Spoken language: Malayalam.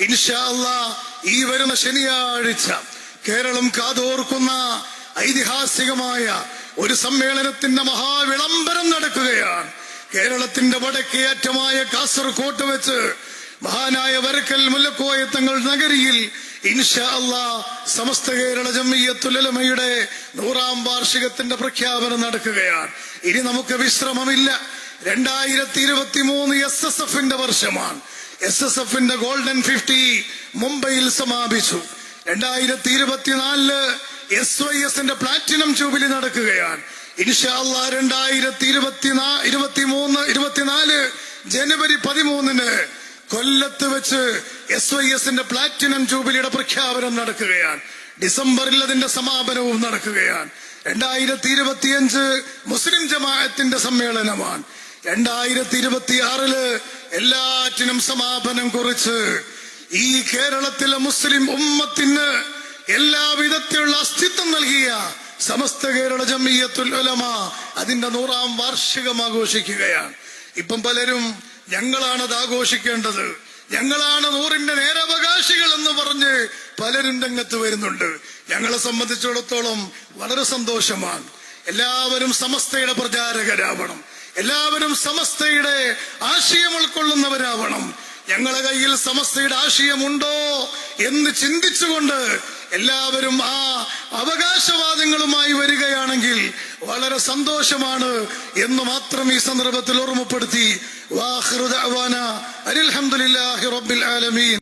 ഇൻഷാ അല്ലാ ഈ വരുന്ന ശനിയാഴ്ച കേരളം കാതോർക്കുന്ന ഐതിഹാസികമായ ഒരു സമ്മേളനത്തിന്റെ മഹാവിളംബരം നടക്കുകയാണ്. കേരളത്തിന്റെ വടക്കേ അറ്റമായ കാസർകോട്ട് വെച്ച് മഹാനായ വരക്കൽ മുല്ലക്കോയ തങ്ങൾ നഗരിയിൽ ഇൻഷാല്ല സമസ്ത കേരള ജമ്മിയത്തുലമയുടെ നൂറാം വാർഷികത്തിന്റെ പ്രഖ്യാപനം നടക്കുകയാണ്. ഇനി നമുക്ക് വിശ്രമമില്ല. രണ്ടായിരത്തി ഇരുപത്തി മൂന്ന് എസ് എസ് എഫിന്റെ വർഷമാണ്. എസ് എസ് എഫിന്റെ ഗോൾഡൻ ഫിഫ്റ്റി മുംബൈയിൽ സമാപിച്ചു. രണ്ടായിരത്തി ഇരുപത്തിനാലിൽ എസ് വൈ എസിന്റെ പ്ലാറ്റിനം ജൂബിലി നടക്കുകയാണ്. ഇൻഷാല്ല രണ്ടായിരത്തി ഇരുപത്തിനാ ഇരുപത്തി മൂന്ന് ഇരുപത്തിനാല് ജനുവരി പതിമൂന്നിന് കൊല്ലത്ത് വെച്ച് എസ് വൈ എസിന്റെ പ്ലാറ്റിനം ജൂബിലിയുടെ പ്രഖ്യാപനം നടക്കുകയാണ്. ഡിസംബറിൽ അതിന്റെ സമാപനവും നടക്കുകയാണ്. രണ്ടായിരത്തി ഇരുപത്തിയഞ്ച് മുസ്ലിം ജമാഅത്തിന്റെ സമ്മേളനമാണ്. രണ്ടായിരത്തി ഇരുപത്തിയാറിൽ എല്ലാറ്റിനും സമാപനം കുറിച്ച് ഈ കേരളത്തിലെ മുസ്ലിം ഉമ്മത്തിന് എല്ലാവിധത്തിലുള്ള അസ്തിത്വം നൽകിയ സമസ്ത കേരള ജമ്മിയത്തുൽ ഉലമ അതിന്റെ നൂറാം വാർഷികം ആഘോഷിക്കുകയാണ്. ഇപ്പം പലരും ഞങ്ങളാണ് അത് ആഘോഷിക്കേണ്ടത്. ഞങ്ങളാണ് നൂറിന്റെ നേരവകാശികൾ എന്ന് പറഞ്ഞ് പലരും രംഗത്ത് വരുന്നുണ്ട്. ഞങ്ങളെ സംബന്ധിച്ചിടത്തോളം വളരെ സന്തോഷമാണ്. എല്ലാവരും സമസ്തയുടെ പ്രചാരകരാവണം. എല്ലാവരും സമസ്തയുടെ ആശയം ഉൾക്കൊള്ളുന്നവരാവണം. ഞങ്ങളുടെ കയ്യിൽ സമസ്തയുടെ ആശയമുണ്ടോ എന്ന് ചിന്തിച്ചുകൊണ്ട് എല്ലാവരും ആ അവകാശവാദങ്ങളുമായി വരികയാണെങ്കിൽ വളരെ സന്തോഷമാണ് എന്ന് മാത്രം ഈ സന്ദർഭത്തിൽ ഓർമ്മപ്പെടുത്തി. വാഹൃദ അനിൽഹമുല്ലാഹി റബ്ബിൽ ആലമീൻ.